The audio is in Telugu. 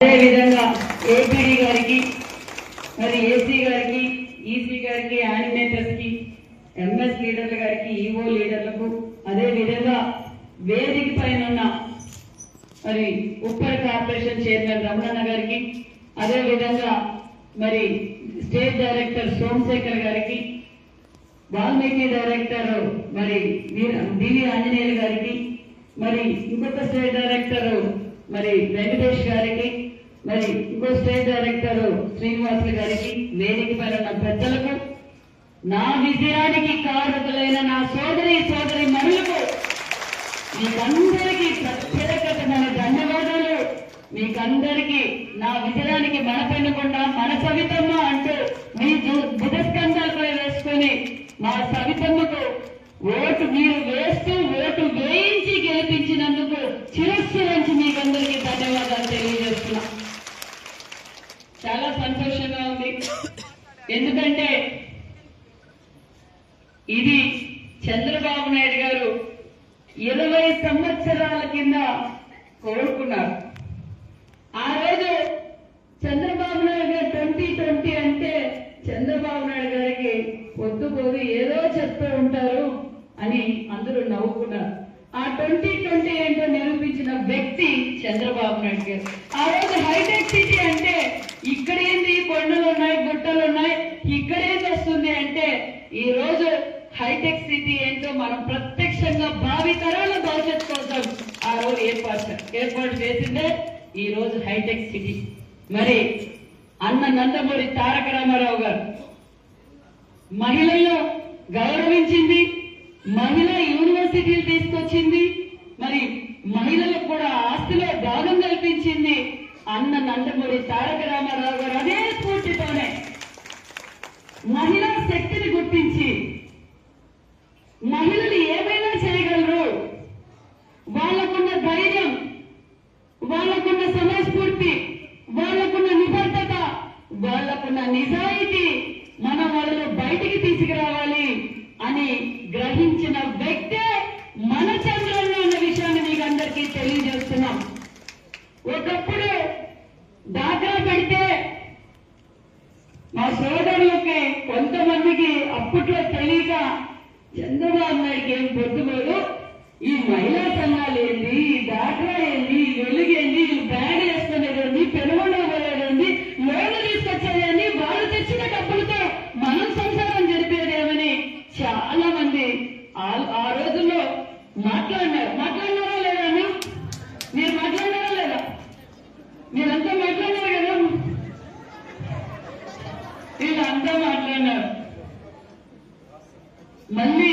అదేవిధంగా ఏపీడి గారికి మరి ఏసీ గారికి ఈసీ గారికి యానిమేటర్స్కి ఎంఎస్ లీడర్ల గారికి ఈఓ లీడర్లకు అదేవిధంగా వేదిక పైన ఉన్న మరి ఉప్పర్ కార్పొరేషన్ చైర్మన్ రమణన్న గారికి అదేవిధంగా మరి స్టేట్ డైరెక్టర్ సోమశేఖర్ గారికి వాల్మీకి డైరెక్టర్ మరి డివి ఆంజనేయులు గారికి మరి ఇంకొక స్టేట్ డైరెక్టర్ మరి వెంకటేష్ గారికి మరి ఇంకో స్టేట్ డైరెక్టర్ శ్రీనివాసులు గారికి వేదిక పైన ఉన్న పెద్దలకు నా విజయానికి కారకులైన నా సోదరి సోదరి మనులకు మీకందరికీ ప్రత్యేకమైన ధన్యవాదాలు. మీకందరికీ నా విజయానికి మన పెనుకొండ మన సవితమ్మ అంటూ మీ చాలా సంతోషంగా ఉంది. ఎందుకంటే ఇది చంద్రబాబు నాయుడు గారు ఇరవై సంవత్సరాల కింద కోరుకున్నారు. ఆ రోజు చంద్రబాబు నాయుడు గారు ట్వంటీ ట్వంటీ అంటే చంద్రబాబు నాయుడు గారికి పొద్దుపోదు ఏదో చెప్తూ ఉంటారు అని అందరూ నవ్వుకున్నారు. ఆ ట్వంటీ ట్వంటీ ఏంటో నిరూపించిన వ్యక్తి చంద్రబాబు నాయుడు గారు. ఆ రోజు హైటెక్ సిటీ అంటే ఈ రోజు హైటెక్ సిటీ ఏంటో మనం ప్రత్యక్షంగా భావి తరాల భవిష్యత్తు కోసం ఆ రోజు ఏర్పాటు ఏర్పాటు చేసిందే ఈ రోజు హైటెక్ సిటీ. మరి అన్న నందమూరి తారక రామారావు గారు మహిళలను గౌరవించింది మహిళా యూనివర్సిటీలు తీసుకొచ్చింది మరి మహిళలకు కూడా ఆస్తిలో భాగం కల్పించింది అన్న నందమూరి తారక రామారావు గారు. అదే స్ఫూర్తితోనే మహిళ ధైర్యం వాళ్ళకున్న సమయస్ఫూర్తి వాళ్ళకున్న నిబద్ధత వాళ్ళకున్న నిజాయితీ మన వాళ్ళను బయటికి తీసుకురావాలి అని గ్రహించిన వ్యక్తే మన చంద్రంలో ఉన్న విషయాన్ని మీకు అందరికీ తెలియజేస్తున్నాం. ఒకప్పుడు డాక్రా పెడితే మా సోదరులకి కొంతమందికి అప్పట్లో తెలియక చంద్రబాబు నాయుడికి ఏం పొద్దుకోదు ఈ మహిళా సంఘాలు ఏంటి ఈ డాక్రా ఏంటి ఈ వెలుగేంది బ్యాడ్ బ్యాగ్ వేసుకునేది పెనుగొండబోయేది లోన్లు తీసుకొచ్చేదండి వాళ్ళు తెచ్చిన డబ్బులతో మనం సంసారం జరిపేదేమని చాలా మంది ఆ- రోజుల్లో మాట్లాడినారు. మాట్లాడినారా లేదా మీరు మాట్లాడినారా లేదా? మీరంతా మాట్లాడినారు కదా? వీళ్ళంతా మాట్లాడినారు. మళ్ళీ